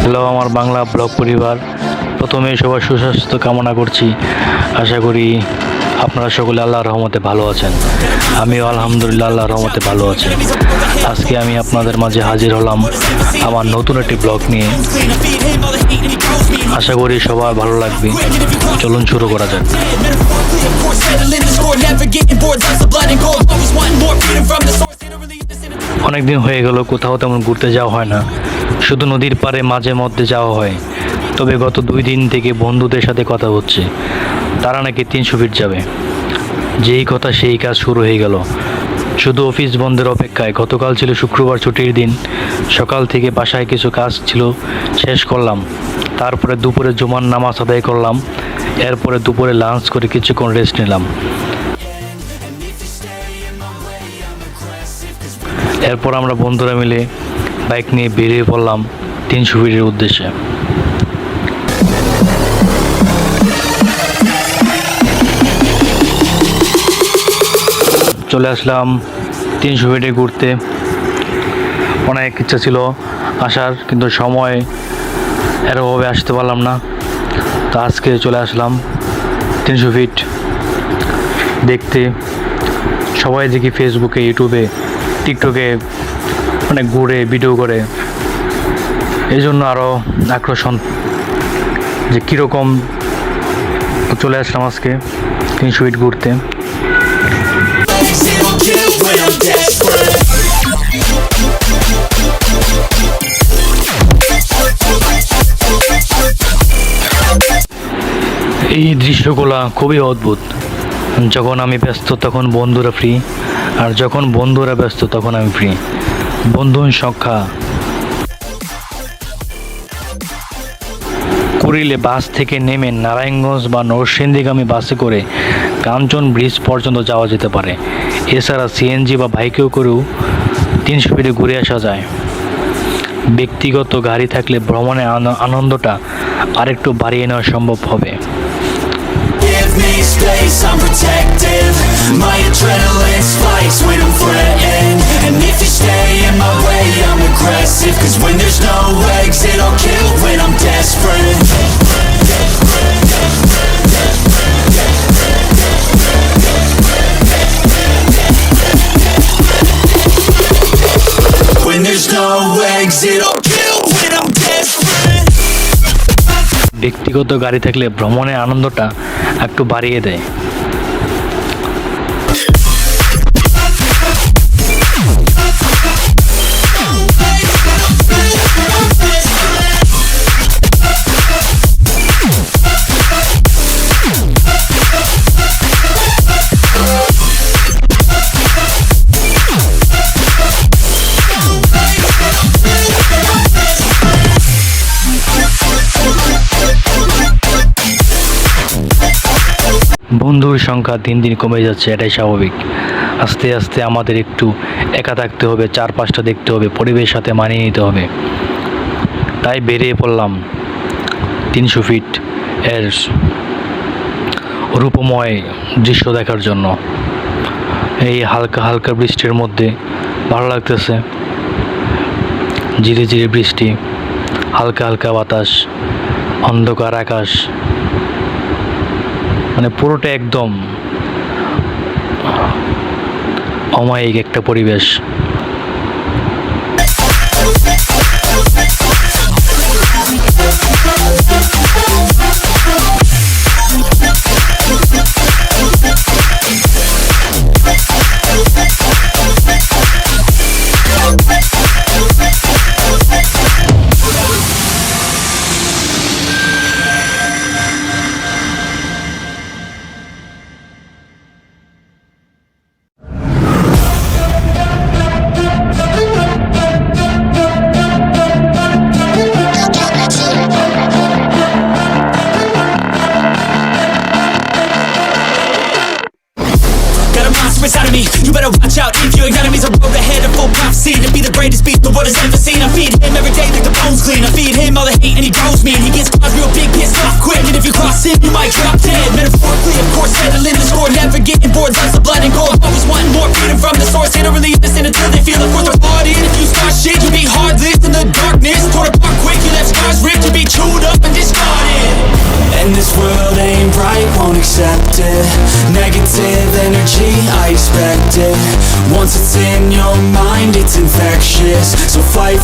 Hello আমার Bangla blog পরিবার। প্রথমে সবার সুস্বাস্থ্য কামনা করছি। আশা করি আপনারা সকলে আল্লাহর রহমতে ভালো আছেন আমিও আলহামদুলিল্লাহ আল্লাহর রহমতে ভালো আছি আজকে আমি আপনাদের মাঝে হাজির হলাম আমার নতুন একটি ব্লগ নিয়ে আশা করি সবার ভালো লাগবে চলুন শুরু করা যাক Metaphorically, of course, settling the score, never getting bored. Lots of blood and gold, always wanting more, freedom from the source. They don't really understand it. অনেক দিন হয়ে গেল কোথাও তেমন ঘুরতে যাওয়া হয় না শুধু নদীর পাড়ে মাঝে মধ্যে যাওয়া হয় তবে গত দুই দিন থেকে বন্ধুদের সাথে কথা হচ্ছে তারা নাকি তিনশো ফিট যাবে। যেই কথা সেই কাজ শুরু হয়ে গেল। শুধু অফিস বন্ধের অপেক্ষায় গতকাল ছিল শুক্রবার ছুটির দিন। সকাল থেকে বাসায় কিছু কাজ ছিল, শেষ করলাম। তারপরে দুপুরে জুমার নামাজ আদায় করলাম। এরপরে দুপুরে লাঞ্চ করে কিছুক্ষণ রেস্ট নিলাম। এরপর আমরা বন্ধুরা মিলে বাইক নিয়ে বেরিয়ে পড়লাম তিনশো ফিটের উদ্দেশ্যে। চলে আসলাম তিনশো ফিটে ঘুরতে। অনেক ইচ্ছা ছিল আসার, কিন্তু সময় এরভাবে আসতে পারলাম না। তো আজকে চলে আসলাম তিনশো ফিট। দেখতে সবাই দেখি ফেসবুকে, ইউটিউবে, টিকটকে মানে ঘুরে, ভিডিও করে। এই জন্য আরও আকর্ষণ যে কীরকম চলে আসলাম আজকে তিনশো ফিট ঘুরতে। এই দৃশ্যগুলো খুবই অদ্ভুত। যখন আমি ব্যস্ত, তখন বন্ধুরা ফ্রি আর যখন বন্ধুরা ব্যস্ত, তখন আমি ফ্রি বন্ধুর সংখ্যা। কুড়িলে বাস থেকে নেমে নারায়ণগঞ্জ বা নরসিংদীগামী বাসে করে গাঞ্জন ব্রিজ পর্যন্ত যাওয়া যেতে পারে। এছাড়া সিএনজি বা বাইকেও করেও তিনশো ফিটে ঘুরে আসা যায়। ব্যক্তিগত গাড়ি থাকলে ভ্রমণের আনন্দটা আরেকটু বাড়িয়ে নেওয়া সম্ভব হবে। ব্যক্তিগত গাড়ি থাকলে ভ্রমণের আনন্দটা একটু বাড়িয়ে দেয়। বন্ধুর সংখ্যা দিন দিন কমে যাচ্ছে, এটাই স্বাভাবিক। আস্তে আস্তে আমাদের একটু একা থাকতে হবে চার পাঁচটা দেখতে হবে পরিবেশের সাথে মানিয়ে নিতে হবে। তাই বেরিয়ে পড়লাম তিনশো ফিট এর রূপময় দৃশ্য দেখার জন্য। এই হালকা হালকা বৃষ্টির মধ্যে ভালো লাগতেছে। ধীরে ধীরে বৃষ্টি, হালকা হালকা বাতাস, অন্ধকার আকাশ মানে পুরোটা একদম অমায়িক একটা পরিবেশ। Inside of me, you better watch out If your enemies are road ahead of full prophecy To be the greatest beast the world has ever seen. I feed him every day like the bones clean. I feed him all the hate and he grows me And he gets claws real big, pissed off quick. And if you cross him, you might drop dead. Metaphorically, of course, settling the score. Never getting bored, lots of blood and gore. Always wanting more, freedom from force, they don't really understand until they feel it worth the party. If you start shit, you'll be heartless in the darkness. Torn apart quick, you left scars ripped, you be chewed up and discarded. And this world ain't right, won't accept it energy I expected. Once it's in your mind, it's infectious. So fight